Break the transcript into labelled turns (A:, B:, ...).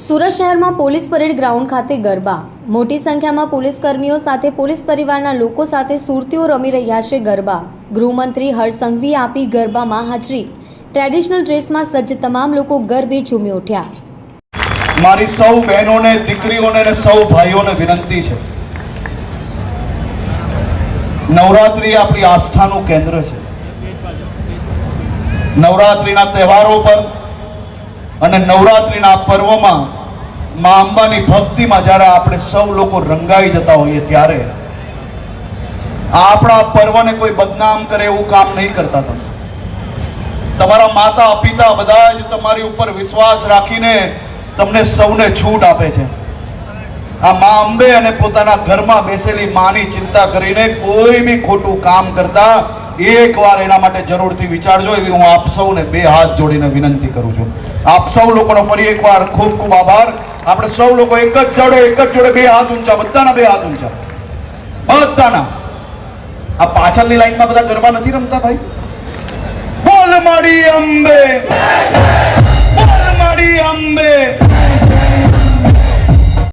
A: સુરત શહેરમાં police parade ground ખાતે ગરબા. મોટી સંખ્યામાં પોલીસ કર્મીઓ સાથે પોલીસ પરિવારના લોકો સાથે સુરતીઓ રમી રહ્યા છે ગરબા. ગૃહમંત્રી હર્ષ આપી ગરબામાં હાજરી. ટ્રેડિશનલ ડ્રેસમાં સજ્જ તમામ લોકો ગરબે ઝૂમી ઉઠ્યા.
B: મારી સૌ બહેનોને, દીકરીઓને અને સૌ ભાઈઓને વિનંતી છે. નવરાત્રિ આપણી આસ્થાનું કેન્દ્ર છે. નવરાત્રિના તહેવારો પર અને નવરાત્રિના પર્વમાં મા અંબાની ભક્તિમાં જ્યારે આપણે સૌ લોકો રંગાઈ જતા હોઈએ ત્યારે આપણા પર્વને કોઈ બદનામ કરે એવું કામ નહીં કરતા તમે. તમારા માતા, પિતા બધા જ તમારી ઉપર વિશ્વાસ રાખીને તમને સૌને છૂટ આપે છે. આ મા અંબે અને પોતાના ઘરમાં બેસેલી માની ચિંતા કરીને કોઈ બી ખોટું કામ કરતા એકવાર એના માટે જરૂરથી વિચારજો એવી હું આપ સૌને બે હાથ જોડીને વિનંતી કરું છું. આપ સૌ લોકોનો ફરી એકવાર ખૂબ ખૂબ આભાર. આપણે સૌ લોકો એક જ જોડે, એક જ જોડે બે હાથ ઊંચા, બધાના બે હાથ ઊંચા. બધાના. આ પાછળની લાઈનમાં બધા ગરબા નથી રમતા ભાઈ? બોલ મારી અંબે.